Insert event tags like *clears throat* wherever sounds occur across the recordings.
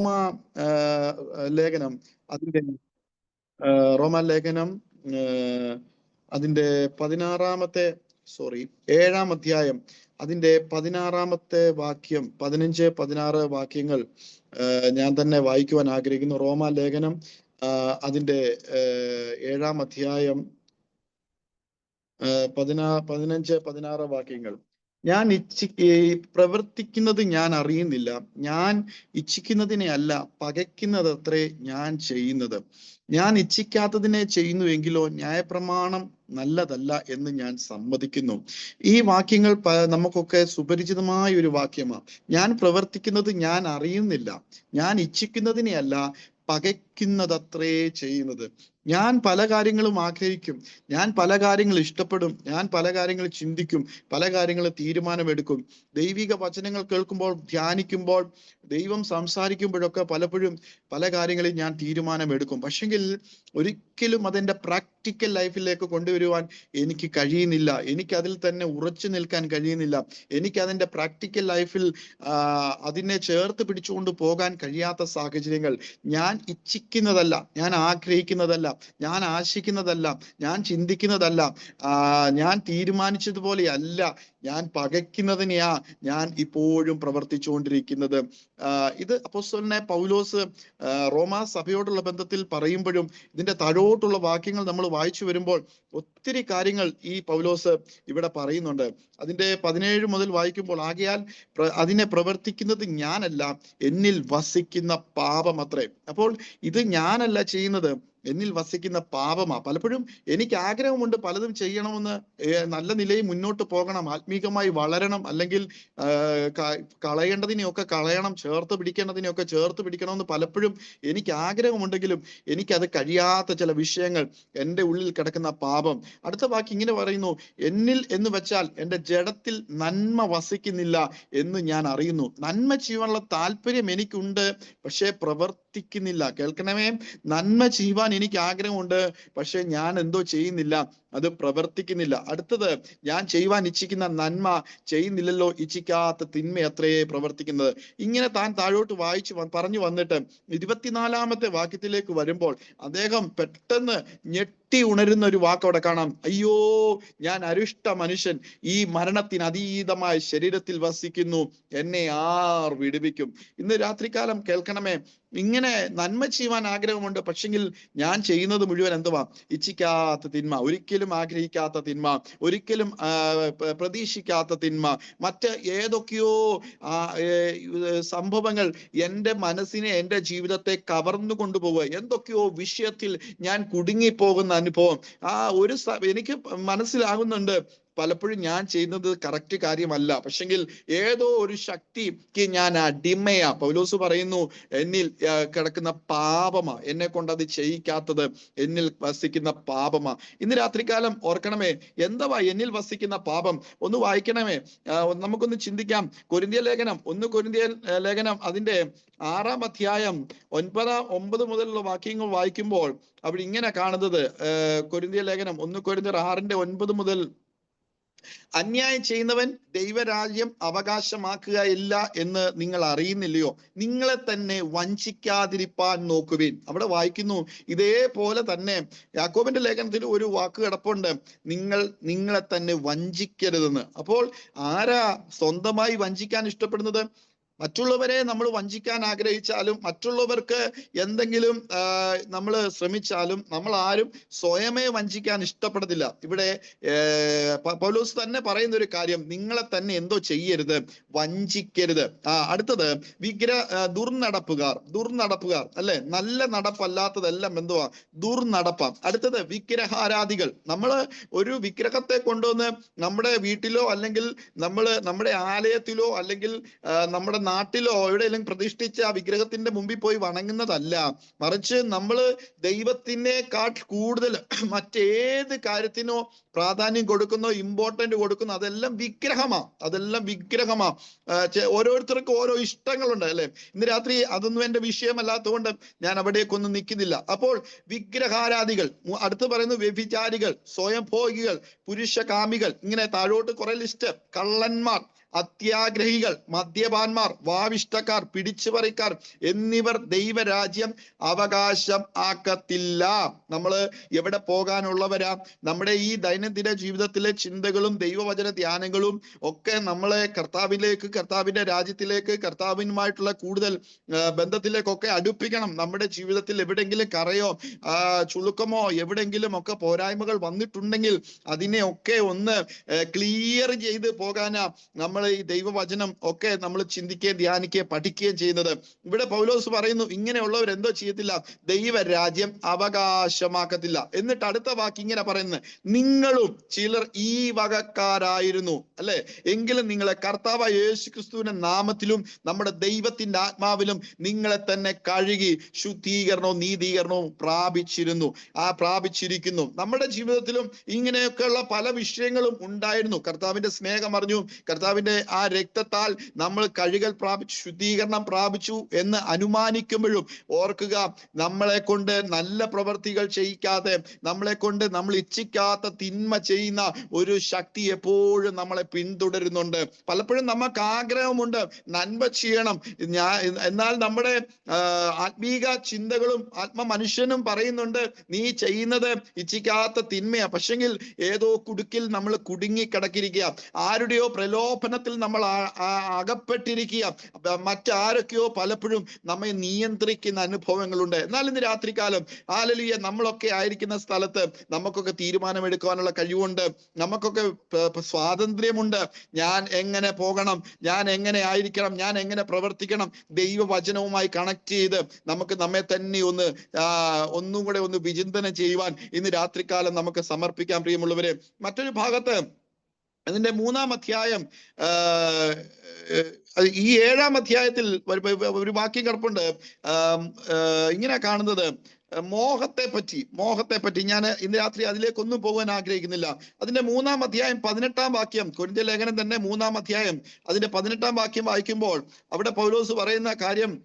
റോമ ലേഖനം അതിന്റെ റോമ ലേഖനം അതിന്റെ പതിനാറാമത്തെ സോറി ഏഴാം അധ്യായം അതിന്റെ പതിനാറാമത്തെ വാക്യം പതിനഞ്ച് പതിനാറ് വാക്യങ്ങൾ ഞാൻ തന്നെ വായിക്കുവാൻ ആഗ്രഹിക്കുന്നു. റോമ ലേഖനം അതിന്റെ ഏഴാം അധ്യായം പതിനാ പതിനഞ്ച് പതിനാറ് വാക്യങ്ങൾ. ഞാൻ ഇച്ഛി പ്രവർത്തിക്കുന്നത് ഞാൻ അറിയുന്നില്ല. ഞാൻ ഇച്ഛിക്കുന്നതിനെ അല്ല പകയ്ക്കുന്നത് അത്രേ ഞാൻ ചെയ്യുന്നത്. ഞാൻ ഇച്ഛിക്കാത്തതിനെ ചെയ്യുന്നുവെങ്കിലോ ന്യായപ്രമാണം നല്ലതല്ല എന്ന് ഞാൻ സമ്മതിക്കുന്നു. ഈ വാക്യങ്ങൾ നമുക്കൊക്കെ സുപരിചിതമായ ഒരു വാക്യമാണ് ഞാൻ പ്രവർത്തിക്കുന്നത് ഞാൻ അറിയുന്നില്ല. ഞാൻ ഇച്ഛിക്കുന്നതിനെ അല്ല പകയ്ക്കുന്നതത്രേ ചെയ്യുന്നത്. ഞാൻ പല കാര്യങ്ങളും ആഗ്രഹിക്കും. ഞാൻ പല കാര്യങ്ങൾ ഇഷ്ടപ്പെടും. ഞാൻ പല കാര്യങ്ങൾ ചിന്തിക്കും. പല കാര്യങ്ങൾ തീരുമാനമെടുക്കും. ദൈവിക വചനങ്ങൾ കേൾക്കുമ്പോൾ ധ്യാനിക്കുമ്പോൾ ദൈവം സംസാരിക്കുമ്പോഴൊക്കെ പലപ്പോഴും പല കാര്യങ്ങളിൽ ഞാൻ തീരുമാനമെടുക്കും. പക്ഷെങ്കിൽ ഒരിക്കലും അതെന്റെ പ്രാക്ടിക്കൽ ലൈഫിലേക്ക് കൊണ്ടുവരുവാൻ എനിക്ക് കഴിയുന്നില്ല. എനിക്ക് അതിൽ തന്നെ ഉറച്ചു നിൽക്കാൻ കഴിയുന്നില്ല. എനിക്ക് അതിന്റെ പ്രാക്ടിക്കൽ ലൈഫിൽ അതിനെ ചേർത്ത് പിടിച്ചുകൊണ്ട് പോകാൻ കഴിയാത്ത സാഹചര്യങ്ങൾ ഞാൻ ഇച്ഛിക്കുന്നതല്ല ഞാൻ ആഗ്രഹിക്കുന്നതല്ല. ഞാൻ ആശിക്കുന്നതല്ല. ഞാൻ ചിന്തിക്കുന്നതല്ല. ഞാൻ തീരുമാനിച്ചതുപോലെ അല്ല ഞാൻ പകയ്ക്കുന്നതിനെയാ ഞാൻ ഇപ്പോഴും പ്രവർത്തിച്ചുകൊണ്ടിരിക്കുന്നത്. ഇത് അപ്പോസ്തലനെ പൗലോസ് റോമാ സഭയോടുള്ള ബന്ധത്തിൽ പറയുമ്പോഴും ഇതിന്റെ താഴോട്ടുള്ള വാക്യങ്ങൾ നമ്മൾ വായിച്ചു വരുമ്പോൾ ഒത്തിരി കാര്യങ്ങൾ ഈ പൗലോസ് ഇവിടെ പറയുന്നുണ്ട്. അതിന്റെ പതിനേഴ് മുതൽ വായിക്കുമ്പോൾ ആകയാൽ അതിനെ പ്രവർത്തിക്കുന്നത് ഞാനല്ല എന്നിൽ വസിക്കുന്ന പാപം അത്രേ അപ്പോൾ ഇത് ഞാനല്ല ചെയ്യുന്നത് എന്നിൽ വസിക്കുന്ന പാപമാ. പലപ്പോഴും എനിക്ക് ആഗ്രഹമുണ്ട് പലതും ചെയ്യണമെന്ന് നല്ല നിലയിൽ മുന്നോട്ട് പോകണം ആത്മീകമായി വളരണം അല്ലെങ്കിൽ കളയേണ്ടതിനെയൊക്കെ കളയണം ചേർത്ത് പിടിക്കേണ്ടതിനെയൊക്കെ ചേർത്ത് പിടിക്കണമെന്ന് പലപ്പോഴും എനിക്ക് ആഗ്രഹമുണ്ടെങ്കിലും എനിക്കത് കഴിയാത്ത ചില വിഷയങ്ങൾ എന്റെ ഉള്ളിൽ കിടക്കുന്ന പാപം. അടുത്ത വാക്ക് ഇങ്ങനെ പറയുന്നു എന്നിൽ എന്ന് വെച്ചാൽ എന്റെ ജഡത്തിൽ നന്മ വസിക്കുന്നില്ല എന്ന് ഞാൻ അറിയുന്നു. നന്മ ചെയ്യുവാനുള്ള താല്പര്യം എനിക്കുണ്ട് പക്ഷേ പ്രവർത്തിക്കുന്നില്ല. കേൾക്കണമേ നന്മ ചെയ്യുവാൻ എനിക്ക് ആഗ്രഹമുണ്ട് പക്ഷെ ഞാൻ എന്തോ ചെയ്യുന്നില്ല. അത് പ്രവർത്തിക്കുന്നില്ല. അടുത്തത് ഞാൻ ചെയ്യുവാൻ ഇച്ഛിക്കുന്ന നന്മ ചെയ്യുന്നില്ലല്ലോ ഇച്ഛിക്കാത്ത തിന്മ അത്രയേ പ്രവർത്തിക്കുന്നത്. ഇങ്ങനെ താൻ താഴോട്ട് വായിച്ചു പറഞ്ഞു വന്നിട്ട് ഇരുപത്തിനാലാമത്തെ വാക്യത്തിലേക്ക് വരുമ്പോൾ അദ്ദേഹം പെട്ടെന്ന് ഞെട്ടി ഉണരുന്ന ഒരു വാക്ക് അവിടെ കാണാം. അയ്യോ ഞാൻ അരിഷ്ട മനുഷ്യൻ. ഈ മരണത്തിന് അതീതമായ ശരീരത്തിൽ വസിക്കുന്നു. എന്നെ ആർ വിടുവിക്കും. ഇന്ന് രാത്രികാലം കേൾക്കണമേ. ഇങ്ങനെ നന്മ ചെയ്യുവാൻ ആഗ്രഹമുണ്ട്. പക്ഷെങ്കിൽ ഞാൻ ചെയ്യുന്നത് മുഴുവൻ എന്തുവാ? ഇച്ഛിക്കാത്ത തിന്മ. ഒരിക്കലും ആഗ്രഹിക്കാത്ത തിന്മ ഒരിക്കലും പ്രതീക്ഷിക്കാത്ത തിന്മ മറ്റ് ഏതൊക്കെയോ സംഭവങ്ങൾ എന്റെ മനസ്സിനെ എന്റെ ജീവിതത്തെ കവർന്നു കൊണ്ടുപോവുക. എന്തൊക്കെയോ വിഷയത്തിൽ ഞാൻ കുടുങ്ങിപ്പോകുന്ന അനുഭവം. ആ ഒരു എനിക്ക് മനസ്സിലാകുന്നുണ്ട്. പലപ്പോഴും ഞാൻ ചെയ്യുന്നത് കറക്റ്റ് കാര്യമല്ല. പക്ഷെങ്കിൽ ഏതോ ഒരു ശക്തിക്ക് ഞാൻ അടിമയാ. പൗലോസ് പറയുന്നു എന്നിൽ കിടക്കുന്ന പാപമാ. എന്നെ കൊണ്ട് അത് ചെയ്യിക്കാത്തത് എന്നിൽ വസിക്കുന്ന പാപമാ. ഇന്ന് രാത്രികാലം ഓർക്കണമേ എന്തവാ എന്നിൽ വസിക്കുന്ന പാപം? ഒന്ന് വായിക്കണമേ. നമുക്കൊന്ന് ചിന്തിക്കാം. കൊരിന്തിയ ലേഖനം ഒന്ന് കൊരിന്തിയ ലേഖനം അതിന്റെ ആറാം അധ്യായം ഒൻപതാം ഒമ്പത് മുതലുള്ള വാക്യങ്ങൾ വായിക്കുമ്പോൾ അവിടെ ഇങ്ങനെ കാണുന്നത് കൊരിന്തിയ ലേഖനം ഒന്ന് കൊരിന്തിയർ ആറിന്റെ ഒൻപത് മുതൽ അന്യായം ചെയ്യുന്നവൻ ദൈവരാജ്യം അവകാശമാക്കുകയില്ല എന്ന് നിങ്ങൾ അറിയുന്നില്ലയോ? നിങ്ങളെ തന്നെ വഞ്ചിക്കാതിരിപ്പാൻ നോക്കുവിൻ. അവിടെ വായിക്കുന്നു ഇതേപോലെ തന്നെ യാക്കോബിന്റെ ലേഖനത്തിൽ ഒരു വാക്ക് കിടപ്പുണ്ട്. നിങ്ങൾ നിങ്ങളെ തന്നെ വഞ്ചിക്കരുതെന്ന്. അപ്പോൾ ആരാ സ്വന്തമായി വഞ്ചിക്കാൻ ഇഷ്ടപ്പെടുന്നത്? മറ്റുള്ളവരെ നമ്മൾ വഞ്ചിക്കാൻ ആഗ്രഹിച്ചാലും മറ്റുള്ളവർക്ക് എന്തെങ്കിലും നമ്മൾ ശ്രമിച്ചാലും നമ്മൾ ആരും സ്വയമേ വഞ്ചിക്കാൻ ഇഷ്ടപ്പെടത്തില്ല ഇവിടെ പൗലോസ് തന്നെ പറയുന്ന ഒരു കാര്യം നിങ്ങളെ തന്നെ എന്തോ ചെയ്യരുത് വഞ്ചിക്കരുത്. ആ അടുത്തത് വിഗ്ര ദുർനടപ്പുകാർ ദുർനടപ്പുകാർ അല്ലെ? നല്ല നടപ്പല്ലാത്തതെല്ലാം എന്തുവാ? ദുർനടപ്പാം. അടുത്തത് വിഗ്രഹാരാധികൾ. നമ്മൾ ഒരു വിഗ്രഹത്തെ കൊണ്ടുവന്ന് നമ്മുടെ വീട്ടിലോ അല്ലെങ്കിൽ നമ്മൾ നമ്മുടെ ആലയത്തിലോ അല്ലെങ്കിൽ നമ്മുടെ നാട്ടിലോ എവിടെയെങ്കിലും പ്രതിഷ്ഠിച്ച ആ വിഗ്രഹത്തിന്റെ മുമ്പിൽ പോയി വണങ്ങുന്നതല്ല. മറിച്ച് നമ്മൾ ദൈവത്തിനേക്കാൾ കൂടുതൽ *clears throat* മറ്റേത് കാര്യത്തിനോ പ്രാധാന്യം കൊടുക്കുന്നോ ഇമ്പോർട്ടന്റ് കൊടുക്കുന്നോ അതെല്ലാം വിഗ്രഹമാ. അതെല്ലാം വിഗ്രഹമാ. ഓരോരുത്തർക്കും ഓരോ ഇഷ്ടങ്ങളുണ്ട് അല്ലെ? ഇന്ന് രാത്രി അതൊന്നും എന്റെ വിഷയമല്ലാത്തതുകൊണ്ട് ഞാൻ അവിടേക്കൊന്നും നിൽക്കുന്നില്ല. അപ്പോൾ വിഗ്രഹാരാധികൾ അടുത്ത് പറയുന്നു വ്യഭിചാരികൾ സ്വയംഭോഗികൾ പുരുഷകാമികൾ ഇങ്ങനെ താഴോട്ട് കുറെ ലിസ്റ്റ് കള്ളന്മാർ. അത്യാഗ്രഹികൾ മദ്യപാന്മാർ വാവിഷ്ടക്കാർ പിടിച്ചുപറിക്കാർ എന്നിവർ ദൈവരാജ്യം അവകാശം ആക്കത്തില്ല. നമ്മൾ എവിടെ പോകാനുള്ളവരാ? നമ്മുടെ ഈ ദൈനംദിന ജീവിതത്തിലെ ചിന്തകളും ദൈവവചന ധ്യാനങ്ങളും ഒക്കെ നമ്മളെ കർത്താവിലേക്ക് കർത്താവിന്റെ രാജ്യത്തിലേക്ക് കർത്താവിനുമായിട്ടുള്ള കൂടുതൽ ബന്ധത്തിലേക്കൊക്കെ അടുപ്പിക്കണം. നമ്മുടെ ജീവിതത്തിൽ എവിടെങ്കിലും കറയോ ചുളുക്കമോ എവിടെങ്കിലും ഒക്കെ പോരായ്മകൾ വന്നിട്ടുണ്ടെങ്കിൽ അതിനെ ഒക്കെ ഒന്ന് ക്ലിയർ ചെയ്ത് പോകാനാ നമ്മൾ ഈ ദൈവവചനം ഒക്കെ നമ്മൾ ചിന്തിക്കുകയും ധ്യാനിക്കുകയും പഠിക്കുകയും ചെയ്യുന്നത്. ഇവിടെ പൗലോസ് പറയുന്നു ഇങ്ങനെയുള്ളവർ എന്തോ ചെയ്യത്തില്ല. ദൈവരാജ്യം അവകാശമാക്കത്തില്ല. എന്നിട്ട് അടുത്ത വാക്ക് ഇങ്ങനെ പറയുന്നത് നിങ്ങളും ചിലർ ഈ വകക്കാരായിരുന്നു. അല്ലെ? എങ്കിലും നിങ്ങളെ കർത്താവ് യേശു ക്രിസ്തുവിന്റെ നാമത്തിലും നമ്മുടെ ദൈവത്തിന്റെ ആത്മാവിലും നിങ്ങളെ തന്നെ കഴുകി ശുദ്ധീകരണവും നീതീകരണവും പ്രാപിച്ചിരുന്നു. ആ പ്രാപിച്ചിരിക്കുന്നു. നമ്മുടെ ജീവിതത്തിലും ഇങ്ങനെയൊക്കെയുള്ള പല വിഷയങ്ങളും ഉണ്ടായിരുന്നു. കർത്താവിന്റെ സ്നേഹം അറിഞ്ഞു. കർത്താവിന്റെ ആ രക്തത്താൽ നമ്മൾ കഴുകൽ പ്രാപിച്ചു ശുദ്ധീകരണം പ്രാപിച്ചു എന്ന് അനുമാനിക്കുമ്പോഴും ഓർക്കുക നമ്മളെ കൊണ്ട് നല്ല പ്രവൃത്തികൾ ചെയ്യിക്കാതെ നമ്മളെ കൊണ്ട് നമ്മൾ ഇച്ഛിക്കാത്ത തിന്മ ചെയ്യുന്ന ഒരു ശക്തി എപ്പോഴും നമ്മളെ പിന്തുടരുന്നുണ്ട്. പലപ്പോഴും നമുക്ക് ആഗ്രഹമുണ്ട് നന്മ ചെയ്യണം. ഞാൻ എന്നാൽ നമ്മുടെ ആത്മീക ചിന്തകളും ആത്മ മനുഷ്യനും പറയുന്നുണ്ട് നീ ചെയ്യുന്നത് ഇച്ഛിക്കാത്ത തിന്മയാ. പക്ഷെങ്കിൽ ഏതോ കുടുക്കിൽ നമ്മൾ കുടുങ്ങി കിടക്കിരിക്കുക ആരുടെയോ പ്രലോഭനത്തിൽ നമ്മൾ അകപ്പെട്ടിരിക്കുക. മറ്റാരൊക്കെയോ പലപ്പോഴും നമ്മെ നിയന്ത്രിക്കുന്ന അനുഭവങ്ങളുണ്ട്. എന്നാൽ ഇന്ന് രാത്രികാലം ആലലിയ നമ്മളൊക്കെ ആയിരിക്കുന്ന സ്ഥലത്ത് നമുക്കൊക്കെ തീരുമാനമെടുക്കാനുള്ള കഴിവുണ്ട്. നമുക്കൊക്കെ സ്വാതന്ത്ര്യമുണ്ട്. ഞാൻ എങ്ങനെ പോകണം? ഞാൻ എങ്ങനെ ആയിരിക്കണം? ഞാൻ എങ്ങനെ പ്രവർത്തിക്കണം? ദൈവവചനവുമായി കണക്ട് ചെയ്ത് നമുക്ക് നമ്മെ തന്നെ ഒന്ന് ഒന്നും കൂടെ ഒന്ന് വിചിന്തനം ചെയ്യുവാൻ ഇന്ന് രാത്രികാലം നമുക്ക് സമർപ്പിക്കാൻ പ്രിയമുള്ളവരെ. മറ്റൊരു ഭാഗത്ത് അതിന്റെ മൂന്നാം അധ്യായം ഈ ഏഴാം അധ്യായത്തിൽ ഒരു- വാക്യം കിടപ്പുണ്ട്. ഇങ്ങനെ കാണുന്നത് മോഹത്തെ പറ്റി മോഹത്തെ പറ്റി. ഞാൻ ഇന്ന് രാത്രി അതിലേക്കൊന്നും പോകാൻ ആഗ്രഹിക്കുന്നില്ല. അതിന്റെ മൂന്നാം അധ്യായം പതിനെട്ടാം വാക്യം കൊരിന്ത്യ ലേഖനം തന്നെ മൂന്നാം അധ്യായം. അതിന്റെ പതിനെട്ടാം വാക്യം വായിക്കുമ്പോൾ അവിടെ പൗലോസ് പറയുന്ന കാര്യം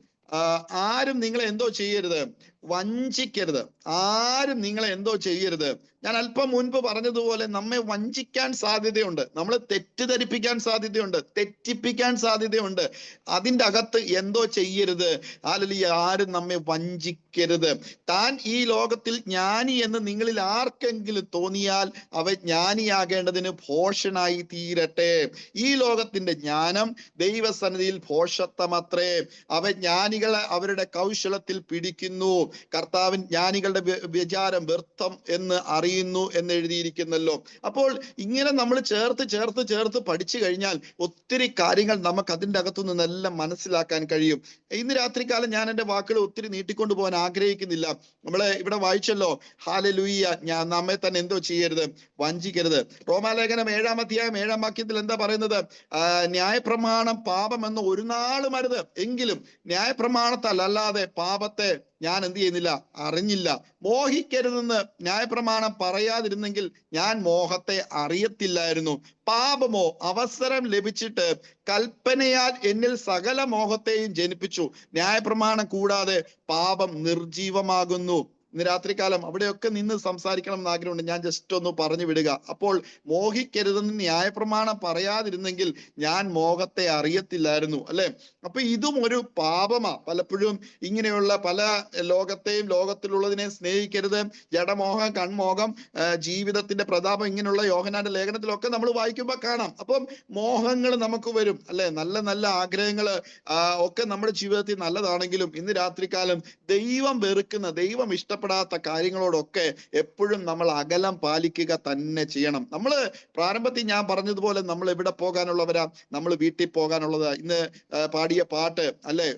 ആരും നിങ്ങളെ എന്തോ ചെയ്യരുത് വഞ്ചിക്കരുത്. ആരും നിങ്ങളെ എന്തോ ചെയ്യരുത്. ഞാൻ അല്പം മുൻപ് പറഞ്ഞതുപോലെ നമ്മെ വഞ്ചിക്കാൻ സാധ്യതയുണ്ട്. നമ്മളെ തെറ്റിദ്ധരിപ്പിക്കാൻ സാധ്യതയുണ്ട്. തെറ്റിപ്പിക്കാൻ സാധ്യതയുണ്ട്. അതിന്റെ അകത്ത് എന്തോ ചെയ്യരുത്. അല്ലെങ്കിൽ ആരും നമ്മെ വഞ്ചിക്കരുത്. താൻ ഈ ലോകത്തിൽ ജ്ഞാനി എന്ന് നിങ്ങളിൽ ആർക്കെങ്കിലും തോന്നിയാൽ അവ ജ്ഞാനിയാകേണ്ടതിന് ഭോഷനായി തീരട്ടെ. ഈ ലോകത്തിന്റെ ജ്ഞാനം ദൈവസന്നിധിയിൽ ഭോഷത്വമത്രേ അവ ജ്ഞാനികളെ അവരുടെ കൗശലത്തിൽ പിടിക്കുന്നു. കർത്താവിൻ ജ്ഞാനികളുടെ വിചാരം വ്യർത്ഥം എന്ന് അറിയുന്നു എന്ന് എഴുതിയിരിക്കുന്നല്ലോ അപ്പോൾ ഇങ്ങനെ നമ്മൾ ചേർത്ത് ചേർത്ത് ചേർത്ത് പഠിച്ചു കഴിഞ്ഞാൽ ഒത്തിരി കാര്യങ്ങൾ നമുക്ക് അതിന്റെ അകത്തു നിന്നെല്ലാം മനസ്സിലാക്കാൻ കഴിയും. ഇന്ന് രാത്രികാലം ഞാൻ എന്റെ വാക്കുകൾ ഒത്തിരി നീട്ടിക്കൊണ്ടു പോകാൻ ആഗ്രഹിക്കുന്നില്ല. നമ്മൾ ഇവിടെ വായിച്ചല്ലോ. ഹാല ലൂയ്യ ഞാൻ നമ്മെ തന്നെ എന്തോ ചെയ്യരുത് വഞ്ചിക്കരുത്. റോമാലേഖനം ഏഴാം അധ്യായം ഏഴാം വാക്യത്തിൽ എന്താ പറയുന്നത്? ന്യായപ്രമാണം പാപം എന്ന് ഒരു നാളും അരുത്. എങ്കിലും ന്യായപ്രമാണത്താൽ അല്ലാതെ പാപത്തെ ഞാൻ എന്ത് ചെയ്യുന്നില്ല? അറിഞ്ഞില്ല. മോഹിക്കരുതെന്ന് ന്യായപ്രമാണം പറയാതിരുന്നെങ്കിൽ ഞാൻ മോഹത്തെ അറിയത്തില്ലായിരുന്നു. പാപമോ അവസരം ലഭിച്ചിട്ട് കൽപ്പനയാൽ എന്നിൽ സകല മോഹത്തെയും ജനിപ്പിച്ചു. ന്യായപ്രമാണം കൂടാതെ പാപം നിർജീവമാകുന്നു ഇന്ന് രാത്രികാലം അവിടെയൊക്കെ നിന്ന് സംസാരിക്കണം എന്ന് ആഗ്രഹമുണ്ട്. ഞാൻ ജസ്റ്റ് ഒന്ന് പറഞ്ഞു വിടുക. അപ്പോൾ മോഹിക്കരുതെന്ന് ന്യായപ്രമാണം പറയാതിരുന്നെങ്കിൽ ഞാൻ മോഹത്തെ അറിയത്തില്ലായിരുന്നു അല്ലെ? അപ്പൊ ഇതും ഒരു പാപമാ. പലപ്പോഴും ഇങ്ങനെയുള്ള പല ലോകത്തെയും ലോകത്തിലുള്ളതിനെ സ്നേഹിക്കരുത്. ജഡമോഹം കൺമോഹം ജീവിതത്തിന്റെ പ്രതാപം ഇങ്ങനെയുള്ള യോഹനാന്റെ ലേഖനത്തിലൊക്കെ നമ്മൾ വായിക്കുമ്പോൾ കാണാം. അപ്പം മോഹങ്ങൾ നമുക്ക് വരും അല്ലെ? നല്ല നല്ല ആഗ്രഹങ്ങൾ ഒക്കെ നമ്മുടെ ജീവിതത്തിൽ നല്ലതാണെങ്കിലും ഇന്ന് രാത്രികാലം ദൈവം വെറുക്കുന്ന ദൈവം ഇഷ്ടപ്പെടാത്ത കാര്യങ്ങളോടൊക്കെ എപ്പോഴും നമ്മൾ അകലം പാലിക്കുക തന്നെ ചെയ്യണം. നമ്മൾ പ്രാരംഭത്തിൽ ഞാൻ പറഞ്ഞതുപോലെ നമ്മൾ എവിടെ പോകാനുള്ളവരാ? നമ്മൾ വീട്ടിൽ പോകാനുള്ളത്. ഇന്ന് പാടിയ പാട്ട് അല്ലെ?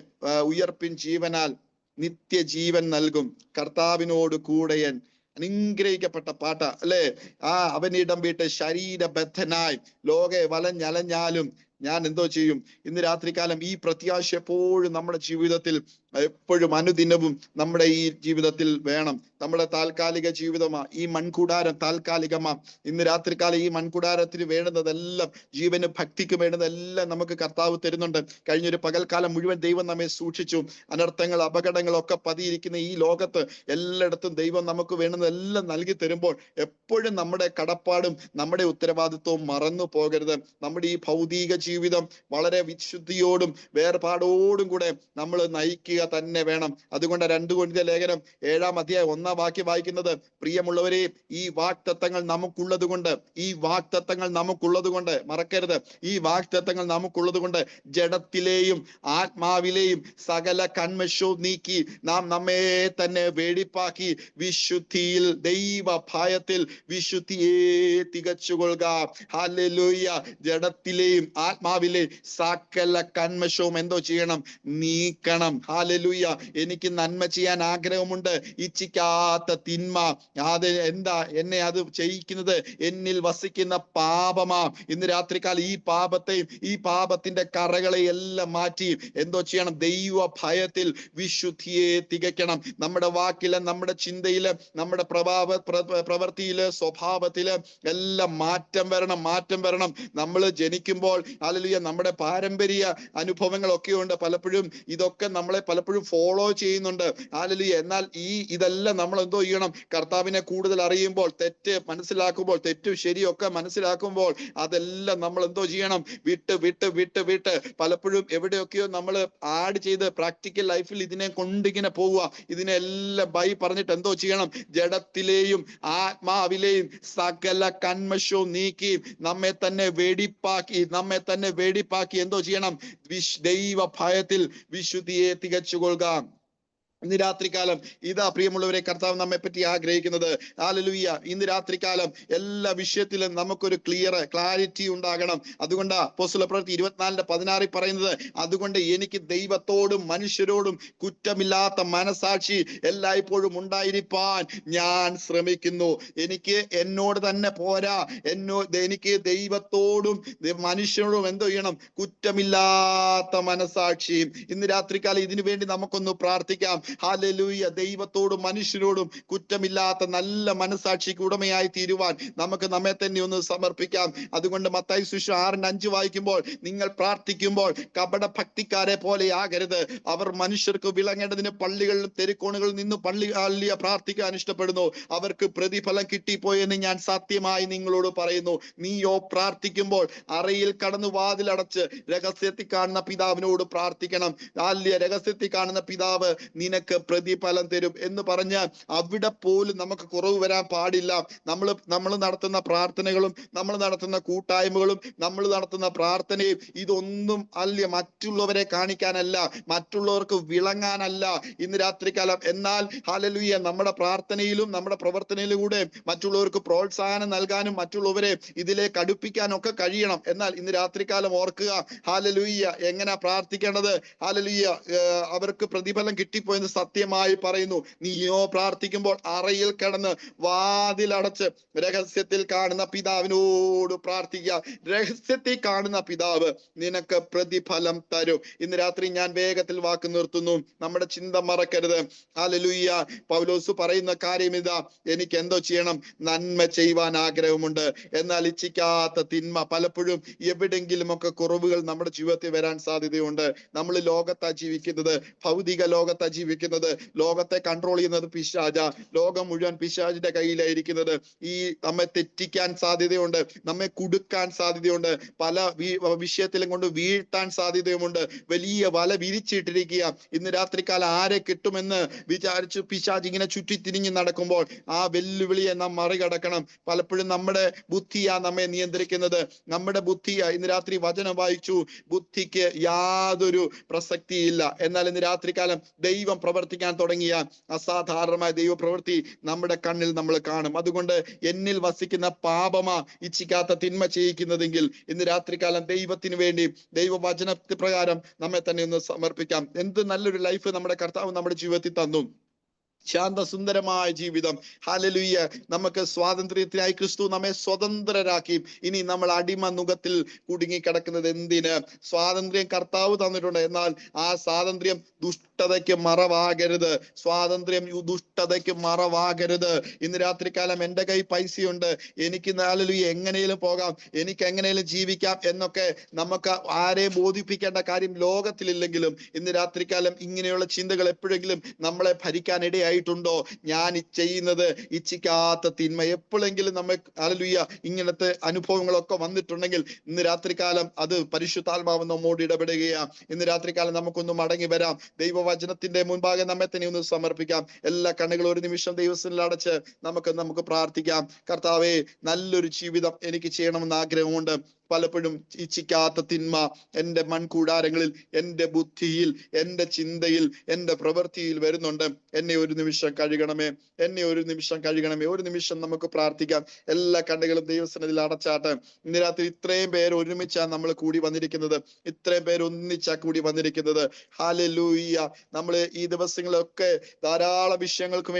ഉയർപ്പിൻ ജീവനാൽ നിത്യജീവൻ നൽകും. കർത്താവിനോട് കൂടെയൻ അനുഗ്രഹിക്കപ്പെട്ട പാട്ട അല്ലേ? ആ അവനിടം വിട്ട് ശരീരബദ്ധനായി ലോകെ വലഞ്ഞലഞ്ഞാലും ഞാൻ എന്തോ ചെയ്യും? ഇന്ന് രാത്രികാലം ഈ പ്രത്യാശ എപ്പോഴും നമ്മുടെ ജീവിതത്തിൽ എപ്പോഴും അനുദിനവും നമ്മുടെ ഈ ജീവിതത്തിൽ വേണം. നമ്മുടെ താൽക്കാലിക ജീവിതമാ. ഈ മൺകൂടാരം താൽക്കാലികമാ. ഇന്ന് രാത്രികാലം ഈ മൺകൂടാരത്തിന് വേണ്ടുന്നതെല്ലാം ജീവന് ഭക്തിക്ക് വേണ്ടുന്നതെല്ലാം നമുക്ക് കർത്താവ് തരുന്നുണ്ട്. കഴിഞ്ഞൊരു പകൽക്കാലം മുഴുവൻ ദൈവം നമ്മെ സൂക്ഷിച്ചു. അനർത്ഥങ്ങൾ അപകടങ്ങളൊക്കെ പതിയിരിക്കുന്ന ഈ ലോകത്ത് എല്ലായിടത്തും ദൈവം നമുക്ക് വേണ്ടുന്നതെല്ലാം നൽകി തരുമ്പോൾ എപ്പോഴും നമ്മുടെ കടപ്പാടും നമ്മുടെ ഉത്തരവാദിത്വവും മറന്നു പോകരുത്. നമ്മുടെ ഈ ഭൗതിക ജീവിതം വളരെ വിശുദ്ധിയോടും വേർപാടോടും കൂടെ നമ്മൾ നയിക്കുക തന്നെ വേണം. അതുകൊണ്ട് രണ്ടു കൊണ്ടിയ ലേഖനം ഏഴാം അധ്യായം ഒന്നാം വാക്യം വായിക്കുന്നത് പ്രിയമുള്ളവരെ ഈ വാക്തത്വങ്ങൾ നമുക്കുള്ളത് കൊണ്ട് ഈ വാക്തത്വങ്ങൾ നമുക്കുള്ളത് കൊണ്ട് മറക്കരുത്. ഈ വാക്തത്വങ്ങൾ നമുക്കുള്ളത് കൊണ്ട് ജഡത്തിലെയും ആത്മാവിലെയും സകല കൺമശോ നീക്കി നാം നമ്മെ തന്നെ വെടിപ്പാക്കി വിശുദ്ധിയിൽ ദൈവ ഭയത്തിൽ വിശുദ്ധിയെ തികച്ചുകൊള്ളുക. ഹാലലൂയ ജഡത്തിലെയും ആത്മാവിലെയും സകല കൺമശവും എന്തോ ചെയ്യണം? നീക്കണം. ഹാലലൂയ എനിക്ക് നന്മ ചെയ്യാൻ ആഗ്രഹമുണ്ട്. ഇച്ഛിക്കാത്ത തിന്മ. അത് എന്താ? എന്നെ അത് ചെയ്യിക്കുന്നത്? എന്നിൽ വസിക്കുന്ന പാപമാ. ഇന്ന് രാത്രികാലം ഈ പാപത്തെയും ഈ പാപത്തിന്റെ കറകളെ എല്ലാം മാറ്റി എന്തോ ചെയ്യണം? ദൈവ ഭയത്തിൽ വിശുദ്ധിയെ തികയ്ക്കണം. നമ്മുടെ വാക്കിൽ നമ്മുടെ ചിന്തയിൽ നമ്മുടെ പ്രഭാവ പ്ര- പ്രവൃത്തിയിൽ സ്വഭാവത്തിൽ എല്ലാം മാറ്റം വരണം മാറ്റം വരണം. നമ്മൾ ജനിക്കുമ്പോൾ അല്ലെങ്കിൽ നമ്മുടെ പാരമ്പര്യ അനുഭവങ്ങളൊക്കെ ഉണ്ട് പലപ്പോഴും. ഇതൊക്കെ നമ്മളെ പലപ്പോഴും ഫോളോ ചെയ്യുന്നുണ്ട്. ആലലി എന്നാൽ ഈ ഇതെല്ലാം നമ്മൾ എന്തോ ചെയ്യണം? കർത്താവിനെ കൂടുതൽ അറിയുമ്പോൾ തെറ്റ് മനസ്സിലാക്കുമ്പോൾ തെറ്റും ശരിയൊക്കെ മനസ്സിലാക്കുമ്പോൾ അതെല്ലാം നമ്മൾ എന്തോ ചെയ്യണം? വിട്ട് വിട്ട് വിട്ട് വിട്ട്. പലപ്പോഴും എവിടെയൊക്കെയോ നമ്മൾ ആഡ് ചെയ്ത് പ്രാക്ടിക്കൽ ലൈഫിൽ ഇതിനെ കൊണ്ടിങ്ങനെ പോവുക. ഇതിനെല്ലാം ബൈ പറഞ്ഞിട്ട് എന്തോ ചെയ്യണം? ജഡത്തിലെയും ആത്മാവിലെയും സകല കന്മശവും നീക്കി നമ്മെ തന്നെ വെടിപ്പാക്കി നമ്മെ തന്നെ വെടിപ്പാക്കി എന്തോ ചെയ്യണം? ദൈവ ഭയത്തിൽ വിശുദ്ധിയെ തികച്ചുകൊള്ളുക ഇന്ന് രാത്രികാലം ഇതാ പ്രിയമുള്ളവരെ കർത്താവ് നമ്മെ പറ്റി ആഗ്രഹിക്കുന്നത്. ആലലുയ്യ ഇന്ന് രാത്രികാലം എല്ലാ വിഷയത്തിലും നമുക്കൊരു ക്ലിയർ ക്ലാരിറ്റി ഉണ്ടാകണം. അതുകൊണ്ട് പോസ്റ്റുള്ള പ്രവൃത്തി ഇരുപത്തിനാലിന്റെ പതിനാറിൽ പറയുന്നത് അതുകൊണ്ട് എനിക്ക് ദൈവത്തോടും മനുഷ്യരോടും കുറ്റമില്ലാത്ത മനസാക്ഷി എല്ലായ്പ്പോഴും ഉണ്ടായിരിക്കാൻ ഞാൻ ശ്രമിക്കുന്നു. എനിക്ക് എന്നോട് തന്നെ പോരാ. എന്നോ എനിക്ക് ദൈവത്തോടും മനുഷ്യരോടും എന്തോ ചെയ്യണം? കുറ്റമില്ലാത്ത മനസാക്ഷിയും ഇന്ന് രാത്രികാലം ഇതിനു വേണ്ടി നമുക്കൊന്ന് പ്രാർത്ഥിക്കാം. ഹാലലൂയ ദൈവത്തോടും മനുഷ്യരോടും കുറ്റമില്ലാത്ത നല്ല മനസാക്ഷിക്ക് ഉടമയായി തീരുവാൻ നമുക്ക് നമ്മെ തന്നെ ഒന്ന് സമർപ്പിക്കാം. അതുകൊണ്ട് മത്തായി സുഷു ആറിന് അഞ്ച് വായിക്കുമ്പോൾ നിങ്ങൾ പ്രാർത്ഥിക്കുമ്പോൾ കപട ഭക്തിക്കാരെ പോലെ ആകരുത്. അവർ മനുഷ്യർക്ക് വിളങ്ങേണ്ടതിന് പള്ളികളിലും തെരുക്കോണുകളിൽ നിന്ന് പള്ളി അല്ലിയ പ്രാർത്ഥിക്കാൻ ഇഷ്ടപ്പെടുന്നു. അവർക്ക് പ്രതിഫലം കിട്ടിപ്പോയെന്ന് ഞാൻ സത്യമായി നിങ്ങളോട് പറയുന്നു. നീയോ പ്രാർത്ഥിക്കുമ്പോൾ അറയിൽ കടന്ന് വാതിലടച്ച് രഹസ്യത്തിൽ കാണുന്ന പിതാവിനോട് പ്രാർത്ഥിക്കണം. രഹസ്യത്തിൽ കാണുന്ന പിതാവ് നിനക്ക് പ്രതിഫലം തരും എന്ന് പറഞ്ഞ് അവിടെ പോലും നമുക്ക് കുറവ് വരാൻ പാടില്ല. നമ്മൾ നമ്മൾ നടത്തുന്ന പ്രാർത്ഥനകളും നമ്മൾ നടത്തുന്ന കൂട്ടായ്മകളും നമ്മൾ നടത്തുന്ന പ്രാർത്ഥനയും ഇതൊന്നും അല്ല മറ്റുള്ളവരെ കാണിക്കാനല്ല മറ്റുള്ളവർക്ക് വിളങ്ങാനല്ല ഇന്ന് രാത്രികാലം എന്നാൽ ഹലലുയ നമ്മുടെ പ്രാർത്ഥനയിലും നമ്മുടെ പ്രവർത്തനയിലൂടെ മറ്റുള്ളവർക്ക് പ്രോത്സാഹനം നൽകാനും മറ്റുള്ളവരെ ഇതിലേക്ക് അടുപ്പിക്കാനും ഒക്കെ കഴിയണം. എന്നാൽ ഇന്ന് രാത്രികാലം ഓർക്കുക ഹാലലുയ്യ എങ്ങനെ പ്രാർത്ഥിക്കേണ്ടത്? ഹാലലുയ്യ അവർക്ക് പ്രതിഫലം കിട്ടിപ്പോയെന്ന് സത്യമായി പറയുന്നു. നീയോ പ്രാർത്ഥിക്കുമ്പോൾ അറയിൽ കിടന്ന് വാതിലടച്ച് രഹസ്യത്തിൽ കാണുന്ന പിതാവിനോട് പ്രാർത്ഥിക്കുക. രഹസ്യത്തിൽ കാണുന്ന പിതാവ് നിനക്ക് പ്രതിഫലം തരും. ഇന്ന് രാത്രി ഞാൻ വേഗത്തിൽ വാക്ക് നിർത്തുന്നു. നമ്മുടെ ചിന്ത മറക്കരുത്. ഹാലലുയ്യ പൗലോസ് പറയുന്ന കാര്യം ഇതാ. എനിക്ക് എന്തോ ചെയ്യണം. നന്മ ചെയ്യുവാൻ ആഗ്രഹമുണ്ട്. എന്നാൽ ഇച്ഛിക്കാത്ത തിന്മ പലപ്പോഴും എവിടെങ്കിലും ഒക്കെ കുറവുകൾ നമ്മുടെ ജീവിതത്തിൽ വരാൻ സാധ്യതയുണ്ട്. നമ്മൾ ലോകത്താ ജീവിക്കുന്നത്. ഭൗതിക ലോകത്താ ജീവിക്കുന്നത് ലോകത്തെ കൺട്രോൾ ചെയ്യുന്നത് പിശാജ ലോകം മുഴുവൻ പിശാജിന്റെ കയ്യിലായിരിക്കുന്നത്. ഈ നമ്മെ തെറ്റിക്കാൻ സാധ്യതയുണ്ട്. നമ്മെ കുടുക്കാൻ സാധ്യതയുണ്ട്. പല വിഷയത്തിലും കൊണ്ട് വീഴ്ത്താൻ സാധ്യതയുമുണ്ട്. വലിയ വല വിരിച്ചിട്ടിരിക്കുക. ഇന്ന് രാത്രികാലം ആരെ കിട്ടുമെന്ന് വിചാരിച്ച് പിശാജ് ഇങ്ങനെ ചുറ്റിത്തിരിഞ്ഞ് നടക്കുമ്പോൾ ആ വെല്ലുവിളിയെ നാം മറികടക്കണം. പലപ്പോഴും നമ്മുടെ ബുദ്ധിയാ നമ്മെ നിയന്ത്രിക്കുന്നത്. നമ്മുടെ ബുദ്ധിയാ ഇന്ന് രാത്രി വചനം വായിച്ചു ബുദ്ധിക്ക് യാതൊരു പ്രസക്തിയില്ല. എന്നാൽ ഇന്ന് രാത്രികാലം ദൈവം പ്രവർത്തിക്കാൻ തുടങ്ങിയ അസാധാരണമായ ദൈവപ്രവൃത്തി നമ്മുടെ കണ്ണിൽ നമ്മൾ കാണും. അതുകൊണ്ട് എന്നിൽ വസിക്കുന്ന പാപമ ഇച്ഛിക്കാത്ത തിന്മ ചെയ്യിക്കുന്നതെങ്കിൽ ഇന്ന് രാത്രികാലം ദൈവത്തിന് വേണ്ടി ദൈവവചന പ്രകാരം നമ്മെ തന്നെ ഒന്ന് സമർപ്പിക്കാം. എന്ത് നല്ലൊരു ലൈഫ് നമ്മുടെ കർത്താവ് നമ്മുടെ ജീവിതത്തിൽ തന്നു. ശാന്തസുന്ദരമായ ജീവിതം. ഹാലലുയ്യ നമുക്ക് സ്വാതന്ത്ര്യത്തിനായി ക്രിസ്തു നമ്മെ സ്വതന്ത്രരാക്കി. ഇനി നമ്മൾ അടിമ നുഖത്തിൽ കുടുങ്ങി കിടക്കുന്നത് എന്തിന്? സ്വാതന്ത്ര്യം കർത്താവ് തന്നിട്ടുണ്ട്. എന്നാൽ ആ സ്വാതന്ത്ര്യം ദുഷ്ട ദുഷ്ടതയ്ക്ക് മറവാകരുത്. സ്വാതന്ത്ര്യം ദുഷ്ടതയ്ക്ക് മറവാകരുത്. ഇന്ന് രാത്രികാലം എന്റെ കൈ പൈസയുണ്ട്. എനിക്ക് നാലിലും എങ്ങനെയും പോകാം. എനിക്ക് എങ്ങനെയും ജീവിക്കാം എന്നൊക്കെ നമുക്ക് ആരെ ബോധിപ്പിക്കേണ്ട കാര്യം ലോകത്തിലില്ലെങ്കിലും ഇന്ന് രാത്രികാലം ഇങ്ങനെയുള്ള ചിന്തകൾ എപ്പോഴെങ്കിലും നമ്മളെ ഭരിക്കാൻ ഇടയായിട്ടുണ്ടോ? ഞാൻ ചെയ്യുന്നത് ഇച്ഛിക്കാത്ത തിന്മ. എപ്പോഴെങ്കിലും നമ്മെ അലലുയ്യ ഇങ്ങനത്തെ അനുഭവങ്ങളൊക്കെ വന്നിട്ടുണ്ടെങ്കിൽ ഇന്ന് രാത്രികാലം അത് പരിശുദ്ധാത്മാവ് നമ്മോട് ഇടപെടുകയാണ് ഇന്ന് രാത്രികാലം നമുക്കൊന്ന് മടങ്ങി വരാം. ദൈവവചനത്തിന്റെ മുൻപാകെ നമ്മെ തന്നെ ഒന്ന് സമർപ്പിക്കാം. എല്ലാ കണ്ണുകളും ഒരു നിമിഷം ദൈവത്തിൽ അടച്ച് നമുക്ക് നമുക്ക് പ്രാർത്ഥിക്കാം. കർത്താവേ നല്ലൊരു ജീവിതം എനിക്ക് ചെയ്യണമെന്ന് ആഗ്രഹമുണ്ട്. പലപ്പോഴും ഇച്ഛിക്കാത്ത തിന്മ എന്റെ മൺകൂടാരങ്ങളിൽ എന്റെ ബുദ്ധിയിൽ എന്റെ ചിന്തയിൽ എന്റെ പ്രവൃത്തിയിൽ വരുന്നുണ്ട്. എന്നെ ഒരു നിമിഷം കഴുകണമേ. എന്നെ ഒരു നിമിഷം കഴുകണമേ. ഒരു നിമിഷം നമുക്ക് പ്രാർത്ഥിക്കാം. എല്ലാ കണ്ണുകളും ദൈവസനത്തിൽ അടച്ചാട്ട്. ഇന്ന് രാത്രി ഇത്രയും പേര് ഒരുമിച്ചാണ് നമ്മൾ കൂടി വന്നിരിക്കുന്നത്. ഇത്രയും പേര് ഒന്നിച്ചാ കൂടി വന്നിരിക്കുന്നത്. ഹാലലൂയ്യ നമ്മൾ ഈ ദിവസങ്ങളിലൊക്കെ ധാരാളം വിഷയങ്ങൾക്ക്